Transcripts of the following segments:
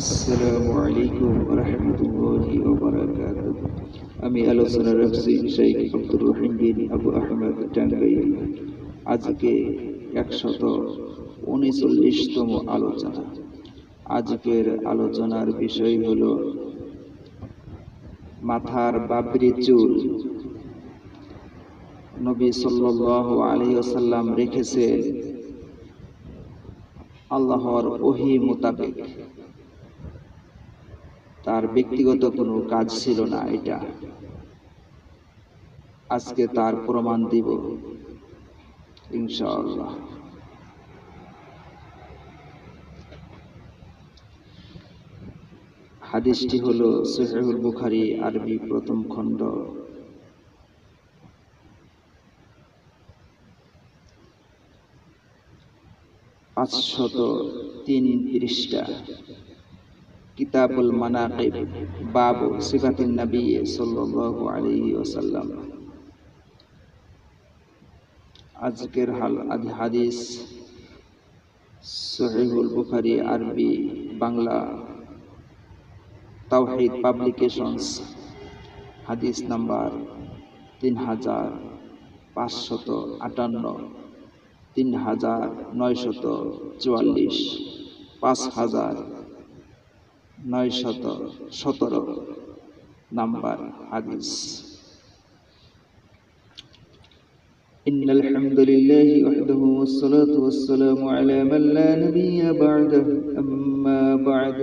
আসসালামু আলাইকুম রহমতুল্লাহি ওবারাকাতুহ আমি আলোচনা রাখছি শেখ আব্দুর রহিম বিন আবু আহমদ টাঙ্গাইল। আজকে একশত উনচল্লিশতম আলোচনা। আজকের আলোচনার বিষয় হল মাথার বাবরি চুল। নবী সাল্লাল্লাহু আলাইহি ওয়াসাল্লাম রেখেছেন আল্লাহর ওহি মোতাবেক। তার ব্যক্তিগত কোনো কাজ ছিল না এটা। আজকে তার প্রমাণ দিব, ইনশাআল্লাহ। হাদিসটি হলো সহিহুল বুখারী, আরবি প্রথম খণ্ড। পাঁচশত তিন পৃষ্ঠা। কিতাবুল মানাকিব, বাবু সিফাতিন নবী সাল্লাল্লাহু আলাইহি ওয়াসাল্লাম। আজকের হাল আদি হাদিস সহিহুল বুখারী, আরবি, বাংলা, তাওহীদ পাবলিকেশনস, হাদিস নাম্বার তিন হাজার পাঁচশত আটান্ন তিন হাজার নয়শত চুয়াল্লিশ পাঁচ হাজার নয়শত সতেরো নাম্বার হাদিস إن الحمد لله وحده والصلاة والسلام على من لا نبي بعده أما بعد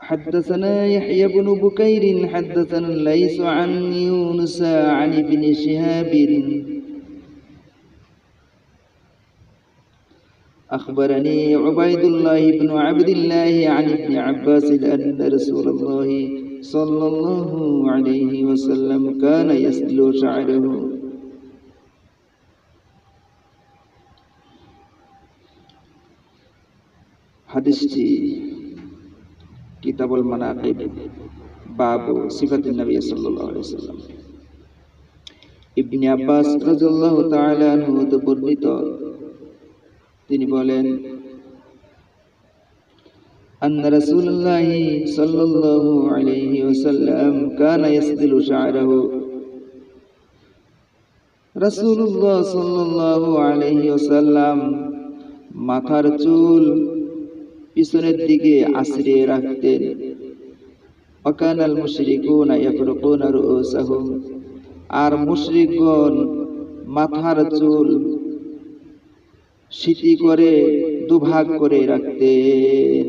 حدثنا يحيى بن بكير حدثنا ليس عن يونس عن ابن شهاب أخبرني عبيد الله بن عبد الله عن ابن عباس أن رسول الله صلى الله عليه وسلم كان يسلو شعره حدثتي কিতাবুল মানাকিব বাবু সিফাতুন নবী সাল্লাল্লাহু আলাইহি সাল্লাম ইবনে আব্বাস রাদিয়াল্লাহু তাআলা আনহু হতে বর্ণিত তিনি বলেন أن رسول الله صلى الله عليه وسلم كان يسدل شعره رسول الله صلى الله عليه وسلم মাথার চুল পিছনের দিকে আশ্রিয়ে রাখতেন অকানাল মুশরিকুন ইয়াফরুকুন রুউসাহুম আর মুশরিকগণ মাথার চুল স্মৃতি করে দুভাগ করে রাখতেন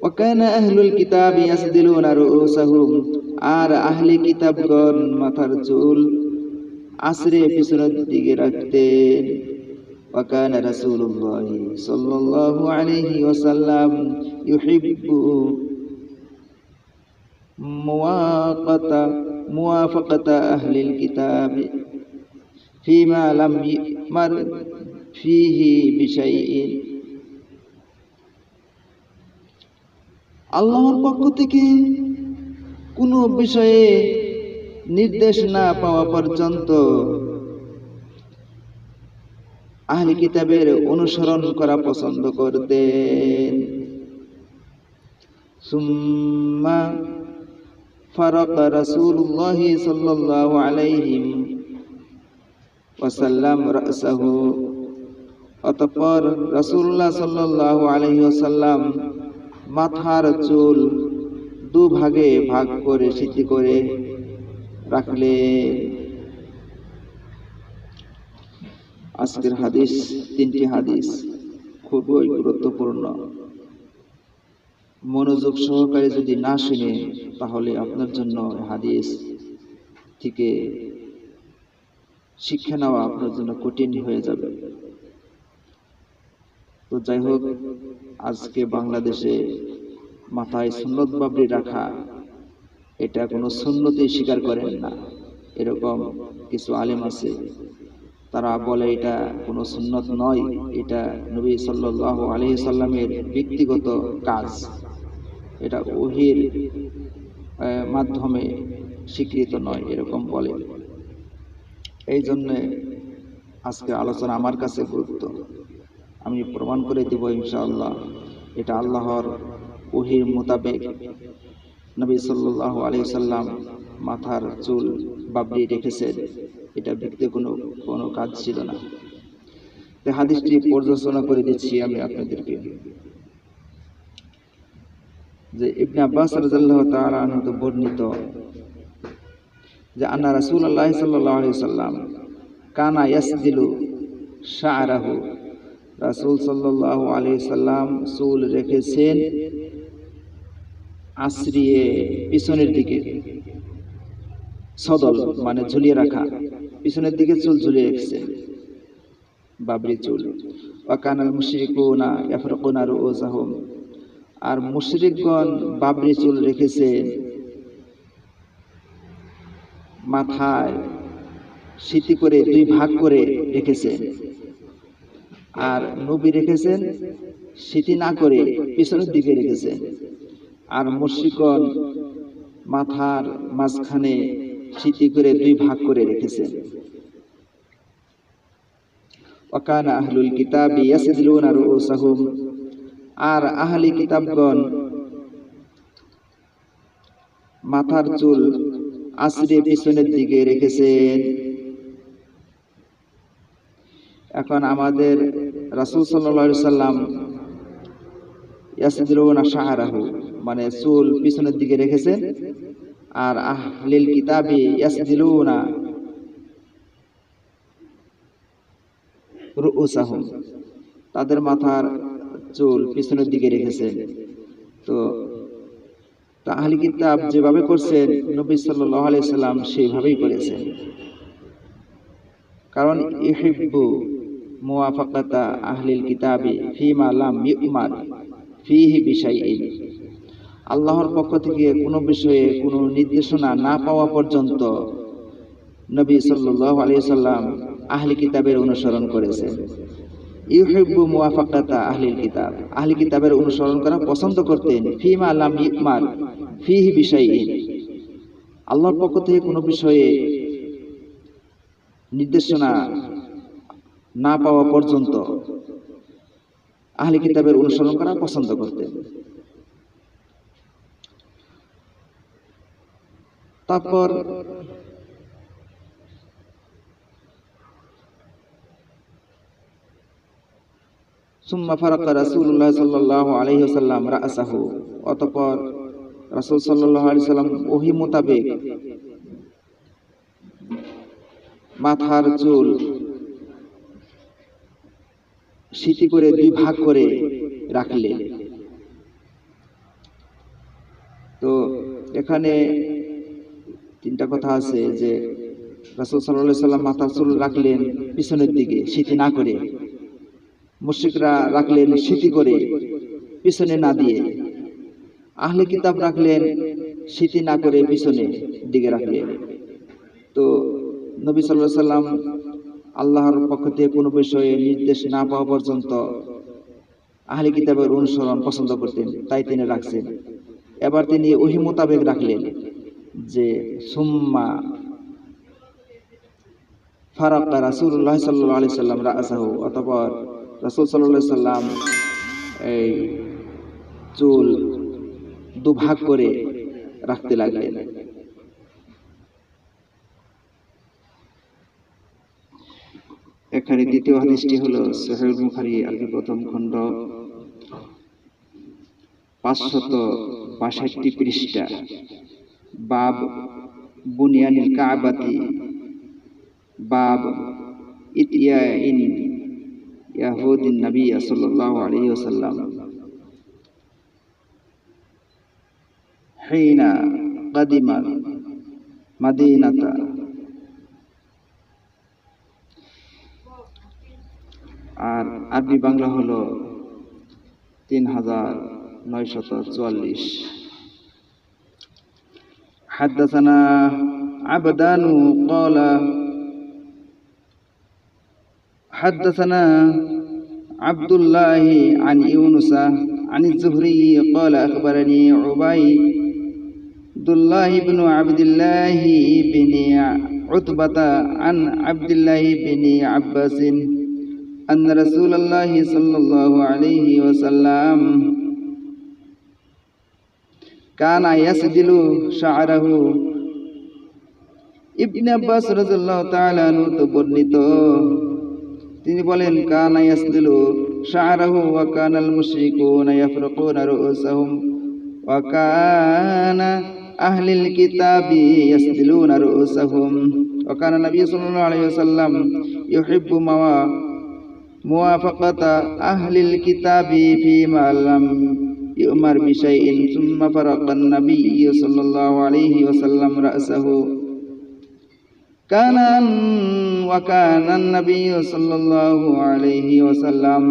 وكان أهل الكتاب يسدلون رؤوسهم আর আহলে কিতাবগণ মাথার চুল আশ্রে পিছনের দিকে রাখতেন وكان رسول الله صلى الله عليه وسلم يحب مواقة موافقة أهل الكتاب فيما لم يأمر فيه بشيء আল্লাহর পক্ষ থেকে কোনো বিষয়ে নির্দেশ না পাওয়া পর্যন্ত আহলি কিতাবের অনুসরণ করা পছন্দ করতেন সুম্মা ফারাক রাসূলুল্লাহ সাল্লাল্লাহু আলাইহি ওয়াসাল্লাম রাসাহু অতঃপর সাল্লাল্লাহু আলাইহি ওয়াসাল্লাম মাথার চুল দুভাগে ভাগ করে সিদ্ধি করে রাখলে আজকের হাদিস, তিনটি হাদিস খুবই গুরুত্বপূর্ণ। মনোযোগ সহকারে যদি না শুনে তাহলে আপনার জন্য হাদিস থেকে শিক্ষা নেওয়া আপনার জন্য কঠিন হয়ে যাবে। তো যাই হোক, আজকে বাংলাদেশে মাথায় সুন্নত বাবরি রাখা, এটা কোনো সুন্নতেই স্বীকার করেন না। এরকম কিছু আলেম আছে, তারা বলে এটা কোনো সুন্নত নয়, এটা নবী সাল্লাহ আলহি সাল্লামের ব্যক্তিগত কাজ। এটা ওহির মাধ্যমে স্বীকৃত নয়, এরকম বলে। এই জন্যে আজকে আলোচনা আমার কাছে গুরুত্ব। আমি প্রমাণ করে দেব ইনশাআল্লাহ, এটা আল্লাহর ওহির মোতাবেক। নবী সাল্লাল্লাহু আলাইহি সাল্লাম মাথার চুল বাবরি রেখেছেন, এটা ব্যক্তি কোনো কোনো কাজ ছিল না। হাদিসটি পর্যালোচনা করে দিচ্ছি আমি আপনাদেরকে। যে ইবনে আব্বাস আনহু বর্ণিত যে আন্না রাসূলুল্লাহ সাল্লাল্লাহু আলাইহি সাল্লাম কানা ইয়াসদিলু শা'রাহু। রাসূল সাল্লাল্লাহু আলাইহি সাল্লাম চুল রেখেছেন আশ্রিয়ে পিছনের দিকে, সদল মানে ঝুলিয়ে রাখা। পিছনের দিকে চুল ঝুলিয়ে রেখেছে, বাবরি চুল। ওয়াকানাল মুশরিকুনা ইয়াফরাকুনা রুউসাহুম। আর মুশরিকগণ বাবরি চুল রেখেছেন মাথায় স্মৃতি করে দুই ভাগ করে রেখেছেন আর নবী রেখেছেন স্মৃতি না করে পিছনের দিকে রেখেছেন আর মুশরিকগণ মাথার মাঝখানে স্মৃতি করে দুই ভাগ করে রেখেছেন ওয়াকানা আহলুল কিতাবি ইয়াসদিলুনা রুউসাহুম। আর আহলি কিতাবগণ মাথার চুল আশ্রে পিছনের দিকে রেখেছেন। এখন আমাদের রাসূল আলাইহি সাল্লাম ইয়াসদিলুনা শাহরাহু মানে চুল পিছনের দিকে রেখেছেন। আর আহলিল কিতাবি ইয়াসদিলুনা রুউসাহুম, তাদের মাথার চুল পিছনের দিকে রেখেছেন। তো আহলি কিতাব যেভাবে করছেন, নবী আলাইহি সাল্লাম সেইভাবেই করেছেন। কারণ ইহিব্বু মুওয়াফাকাতা আহলিল কিতাবি ফিমা লাম ইউমার ফিহি বিশাইইন। আল্লাহর পক্ষ থেকে কোনো বিষয়ে কোনো নির্দেশনা না পাওয়া পর্যন্ত নবী আলাইহি সাল্লাম আহলি কিতাবের অনুসরণ করেছেন। ইউহিব্বু মুওয়াফাকাতা আহলিল কিতাব। আহলি কিতাবের অনুসরণ করা পছন্দ করতেন। ফিমা লাম ইউমার ফিহি বিশাইইন। আল্লাহর পক্ষ থেকে কোনো বিষয়ে নির্দেশনা না পাওয়া পর্যন্ত আহলি কিতাবের অনুসরণ করা পছন্দ করতেন। তারপর সুম্মা রাসাহু। ওহী মোতাবেক মাথার চুল স্মৃতি করে দুই ভাগ করে রাখলেন। তো এখানে তিনটা কথা আছে যে রাসূল আলাইহি সাল্লাম মাথার চুল রাখলেন পিছনের দিকে স্মৃতি না করে। মুশরিকরা রাখলেন স্মৃতি করে, পিছনে না দিয়ে। আহলে কিতাব রাখলেন স্মৃতি না করে পিছনে দিকে রাখলেন। তো নবী আলাইহি সাল্লাম আল্লাহর পক্ষ থেকে কোনো বিষয়ে নির্দেশ না পাওয়া পর্যন্ত আহলে কিতাবের অনুসরণ পছন্দ করতেন, তাই তিনি রাখছেন। এবার তিনি ওহি মোতাবেক রাখলেন যে, সুম্মা ফারাক্কা রাসূলুল্লাহ সাল্লাল্লাহু আলাইহি সাল্লাম রাসাহু অতঃপর রাসূল আলাইহি সাল্লাম এই চুল দুভাগ করে রাখতে লাগলেন। এখানে দ্বিতীয় হাদিসটি হলো সহিহ মুখারি আলকি প্রথম খণ্ড, পাঁচশত বাষট্টি পৃষ্ঠা, বাব বুনিয়ানিল কাবাতি, বাব ইতিয়া ইন ইয়াহুদিন নবী সাল্লাল্লাহু আলাইহি ওয়াসাল্লাম حين قدم مدينة আর আরবি বাংলা হলো তিন হাজার নয়শত চুয়াল্লিশ حدثنا عبدان قال حدثنا عبد الله عن يونس عن الزهري قال أخبرني عبيد الله بن عبد الله بن عتبة عن عبد الله بن عباس أن رسول الله صلى الله عليه وسلم كان يسدل شعره ইবনে আব্বাস রাদিয়াল্লাহু তাআলা আনহু তো বর্ণিত তিনি বলেন কানা ইয়াসদিলু শা'রাহু ওয়া কানাল মুশরিকুনা ইয়াফরাকুনা রুউসাহুম ওয়া কানা আহলিল কিতাবি ইয়াসদিলুনা রুউসাহুম ওয়া কানা নবী সাল্লাল্লাহু আলাইহি ওয়াসাল্লাম ইউহিব্বু মাওয়া মুওয়াফাকাতা আহলিল কিতাবি ফীমা লাম يؤمر بشيء ثم فرق النبي صلى الله عليه وسلم رأسه কানান ওয়া কানান নবী সাল্লাল্লাহু আলাইহি ওয়াসাল্লাম।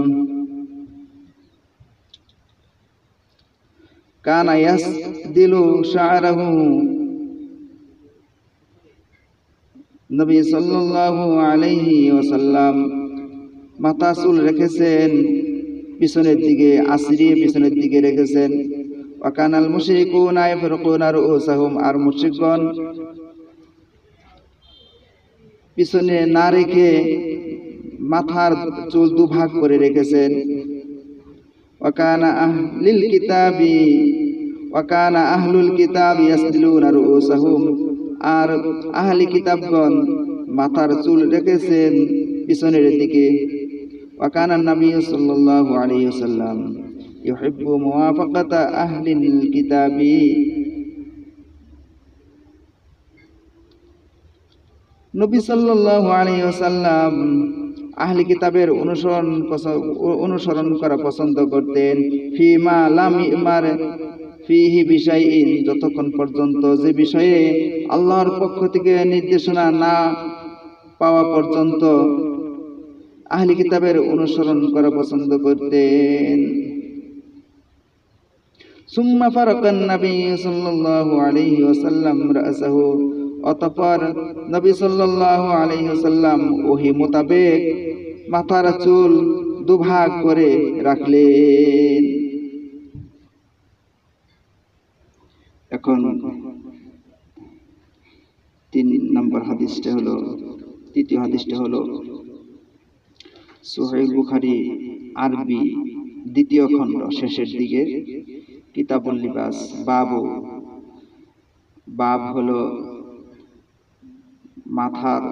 কানা ইয়াসদিলু শা'রাহু। নবী সাল্লাল্লাহু আলাইহি ওয়াসাল্লাম মাথা চুল রেখেছেন, পিছনের দিকে আশ্রিয়ে পিছনের দিকে রেখেছেন। ওয়াকানাল মুশরিকুনা ইয়াফরকুনা আর মুশরিকগণ পিছনে না রেখে মাথার চুল দুভাগ করে রেখেছেন। ওয়াকানা আহলিল কিতাবি, ওয়াকানা আহলুল কিতাবি ইয়াসদিলুনা রুউসাহুম। আর আহলি কিতাবগণ মাথার চুল রেখেছেন পিছনের দিকে। ওয়াকানা নবী সাল্লাল্লাহু আলাইহি ওয়াসাল্লাম, ইউহিব্বু মুওয়াফাকাতা আহলিল কিতাবি। নবী সাল্লাল্লাহু আলাইহি ওয়াসাল্লাম আহলি কিতাবের অনুসরণ অনুসরণ করা পছন্দ করতেন। ফিমা লাম ইমার ফিহি বিষয়ইন যতক্ষণ পর্যন্ত যে বিষয়ে আল্লাহর পক্ষ থেকে নির্দেশনা না পাওয়া পর্যন্ত আহলি কিতাবের অনুসরণ করা পছন্দ করতেন। সুম্মা ফারাকান নবী সাল্লাল্লাহু আলাইহি ওয়াসাল্লাম রাসাহু। অতঃপর নবী সাল্লাল্লাহু আলাইহি ওয়াসাল্লাম ওহি মোতাবেক মাথার চুল দুভাগ করে রাখলেন। এখন তিন নম্বর হাদিসটা হলো, তৃতীয় হাদিসটা হলো, সোহেল বুখারি আরবি দ্বিতীয় খণ্ড শেষের দিকে কিতাবুল লিবাস, বাবু। বাব হলো মাথার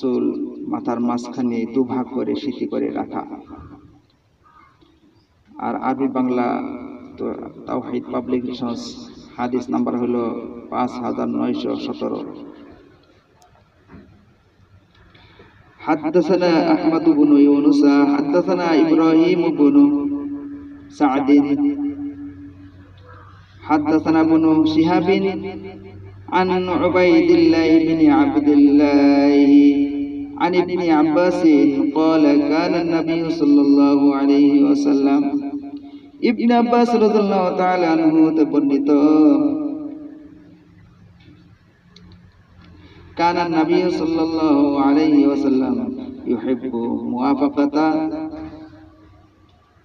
চুল মাথার মাঝখানে দুভাগ করে স্মৃতি করে রাখা আর আরবি বাংলা তো তাওহিদ পাবলিকেশনস হাদিস নাম্বার হলো পাঁচ হাজার নয়শো সতেরো حدثنا أحمد بن يونس حدثنا إبراهيم بن سعد حدثنا بن شهاب عن عبيد الله بن عبد الله عن ابن عباس قال كان النبي صلى الله عليه وسلم ابن عباس رضي الله تعالى عنه تبرنت كان النبي صلى الله عليه وسلم يحب موافقة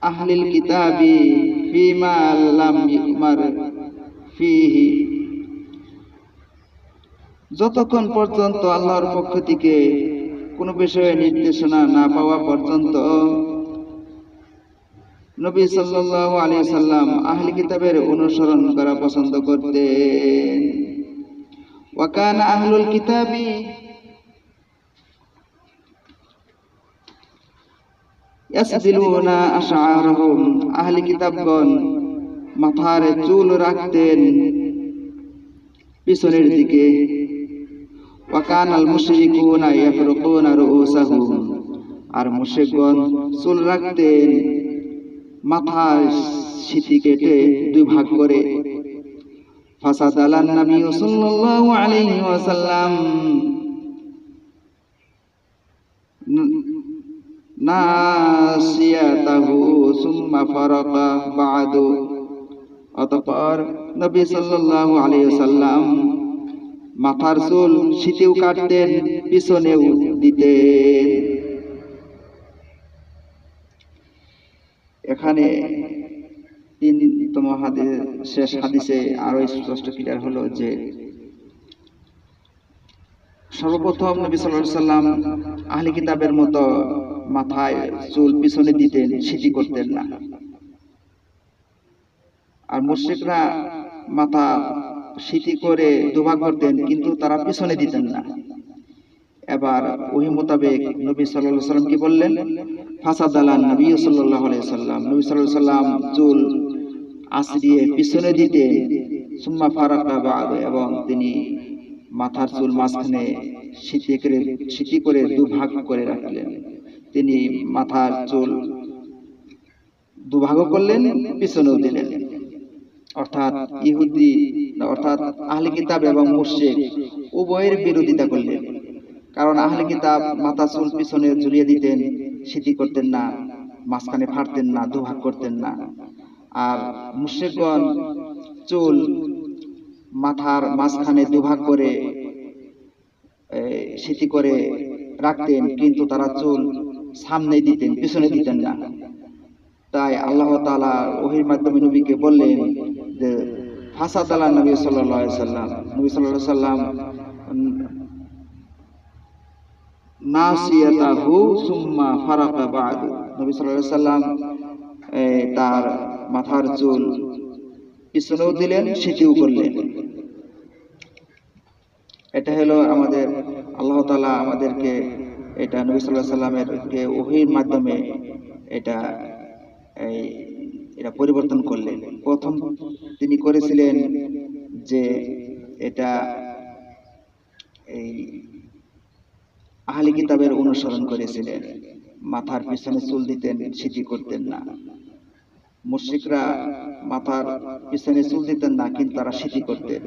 أهل الكتاب فيما لم يؤمر فيه যতক্ষণ পর্যন্ত আল্লাহর পক্ষ থেকে কোনো বিষয়ে নির্দেশনা না পাওয়া পর্যন্ত নবী সাল্লাল্লাহু আলাইহি সাল্লাম আহলি কিতাবের অনুসরণ করা পছন্দ করতেন। ওয়াকান আহলুল কিতাবি আহলি মাথার চুল রাখতেন পিছনের দিকে। ওয়াকান আল মুশরিকুনা ইয়াফরুকুনা রুউসাহুম আর মুশরিকগণ চুল রাখতেন মাথার সিটি কেটে দুই ভাগ করে। ফাসাদাল নবী সাল্লাল্লাহু আলাইহি ওয়াসাল্লাম নাসিয়াতাহু সুম্মা ফারাকা বাদু। অতঃপর নবী সাল্লাল্লাহু আলাইহি ওয়াসাল্লাম মাথার চুল শীতেও কাটতেন, পিছনেও দিতেন। এখানে তিনতম হাদিস শেষ হাদিসে আরও স্পষ্ট ক্লিয়ার হলো যে, সর্বপ্রথম নবী সাল্লাল্লাহু সাল্লাম আহলি কিতাবের মতো মাথায় চুল পিছনে দিতেন, সিটি করতেন না। আর মুশরিকরা মাথা সিটি করে দুভাগ করতেন, কিন্তু তারা পিছনে দিতেন না। এবার ওহি মোতাবেক নবী আলাইহি সাল্লাম কি বললেন? ফাসাদ আলান নবী আলাইহি সাল্লাম। নবী আলাইহি সাল্লাম চুল আশ্রিয়ে পিছনে দিতে সুম্মা ফারাকা বাদ, এবং তিনি মাথার চুল মাঝখানে সিটি করে সিটি করে দুভাগ করে রাখলেন। তিনি মাথার চুল দুভাগও করলেন, পিছনেও দিলেন। অর্থাৎ ইহুদি অর্থাৎ আহলে কিতাব এবং মুশরিক উভয়ের বিরোধিতা করলেন। কারণ আহলে কিতাব মাথা চুল পিছনে ঝুলিয়ে দিতেন সিটি করতেন না মাঝখানে ফাড়তেন না দুভাগ করতেন না। আর মুশরিকগণ চুল মাথার মাঝখানে দুভাগ করে সিটি করে রাখতেন কিন্তু তারা চুল সামনে দিতেন পিছনে দিতেন না। তাই আল্লাহ তাআলা ওহির মাধ্যমে নবীকে বললেন যে ফাসাদ আলা নবী আলাইহি সাল্লাম, নবী আলাইহি সাল্লাম নাসিয়াতাহু সুম্মা ফারাকা বাদু। নবী সাল্লাল্লাহু আলাইহি সাল্লাম তার মাথার চুল পিছনেও দিলেন, সেটিও করলেন। এটা হলো আমাদের, আল্লাহ তাআলা আমাদেরকে এটা নবী সাল্লাল্লাহু আলাইহি সাল্লামের ওহির মাধ্যমে এটা, এই এটা পরিবর্তন করলেন। প্রথম তিনি করেছিলেন যে এটা এই আহলি কিতাবের অনুসরণ করেছিলেন। মাথার পিছনে চুল দিতেন, সিটি করতেন না। মুশরিকরা মাথার পিছনে চুল দিতেন না, কিন্তু তারা সিটি করতেন।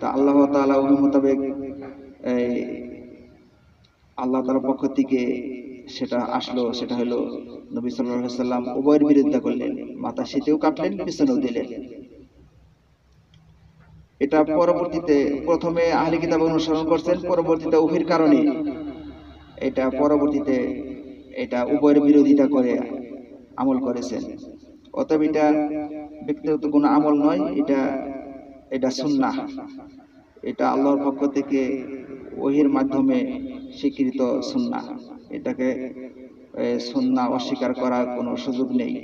তা আল্লাহ ওই মোতাবেক এই আল্লাহ তাআলার পক্ষ থেকে সেটা আসলো, সেটা হলো নবী আলাইহি সাল্লাম উভয়ের বিরোধিতা করলেন, মাথা শীতেও কাটলেন, পিছনেও দিলেন। এটা পরবর্তীতে প্রথমে আহলি কিতাব অনুসরণ করছেন, পরবর্তীতে উহির কারণে। এটা পরবর্তীতে এটা উভয়ের বিরোধিতা করে আমল করেছেন। অতএব এটা ব্যক্তিগত কোনো আমল নয়, এটা এটা সুন্নাহ। এটা আল্লাহর পক্ষ থেকে ওহির মাধ্যমে স্বীকৃত সুন্নাহ। এটাকে সুন্নাহ অস্বীকার করার কোনো সুযোগ নেই।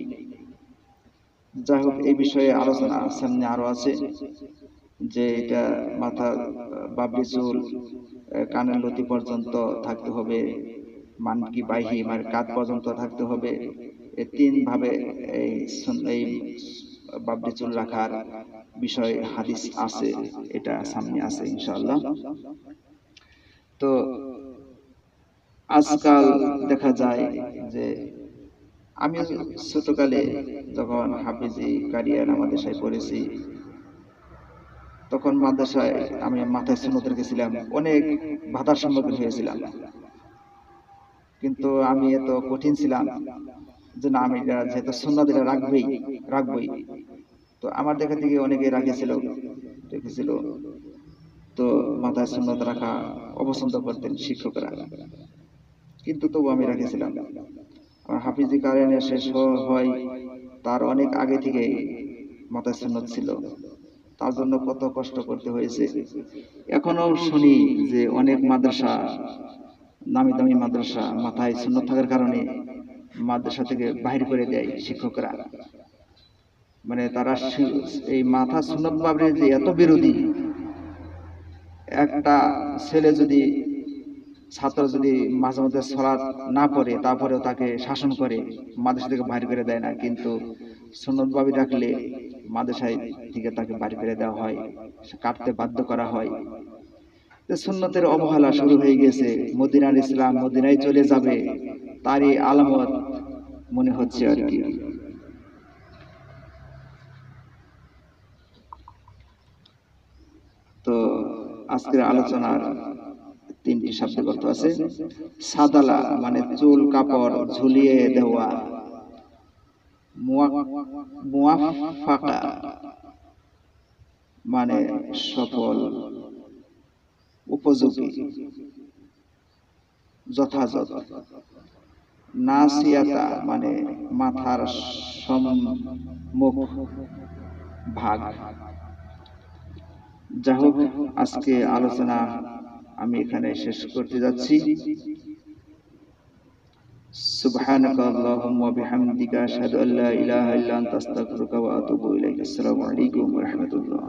যাই হোক, এই বিষয়ে আলোচনা সামনে আরও আছে যে এটা মাথা, বাবরি চুল কানের লতি পর্যন্ত থাকতে হবে, মানকি বাহি মানে কাত পর্যন্ত থাকতে হবে। তিন ভাবে এই এই বাবরি চুল রাখার বিষয় হাদিস আছে, এটা সামনে আছে ইনশাআল্লাহ। তো আজকাল দেখা যায় যে আমি ছোটকালে যখন হাফিজি কারিয়ান আমাদের সাথে পড়েছি তখন মাদ্রাসায় আমি মাথায় সুন্নতের গেছিলাম অনেক বাধার সম্মুখীন হয়েছিলাম। কিন্তু আমি এত কঠিন ছিলাম যে না, আমি যেহেতু সুন্নত, এটা রাখবেই, রাখবই। তো আমার দেখা থেকে অনেকে রাখেছিল রেখেছিল তো মাথায় সুন্নত রাখা অপছন্দ করতেন শিক্ষকরা। কিন্তু তবু আমি রাখেছিলাম আমার হাফিজি কারেন্ট শেষ হয় তার অনেক আগে থেকে মাথায় সুন্নত ছিল। তার জন্য কত কষ্ট করতে হয়েছে। এখনও শুনি যে অনেক মাদ্রাসা, নামি দামি মাদ্রাসা মাথায় শূন্য থাকার কারণে মাদ্রাসা থেকে বাহির করে দেয় শিক্ষকরা। মানে তারা এই মাথা সুন্নত বাবরে যে এত বিরোধী, একটা ছেলে যদি ছাত্র যদি মাঝে মধ্যে সলাৎ না পড়ে, তারপরেও তাকে শাসন করে, মাদ্রাসা থেকে বাহির করে দেয় না, কিন্তু সুন্নত বাবি রাখলে মাদ্রাসায় থেকে তাকে বাড়ি করে দেওয়া হয় কাটতে বাধ্য করা হয়। সুন্নতের অবহেলা শুরু হয়ে গেছে, মদিনার ইসলাম মদিনায় চলে যাবে, তারই আলামত মনে হচ্ছে আর কি। তো আজকের আলোচনার তিনটি শব্দ অর্থ আছে। সাদালা মানে চুল, কাপড় ঝুলিয়ে দেওয়া। মুয়াফাকা মানে সফল, উপযোগী। যথাযথ। নাসিয়াতা মানে মাথার সম্মুখ ভাগ। যা হোক, আজকে আলোচনা আমি এখানে শেষ করতে যাচ্ছি سبحانك اللهم وبحمدك أشهد أن لا إله إلا أنت أستغفرك وأتوب إليك السلام عليكم ورحمة الله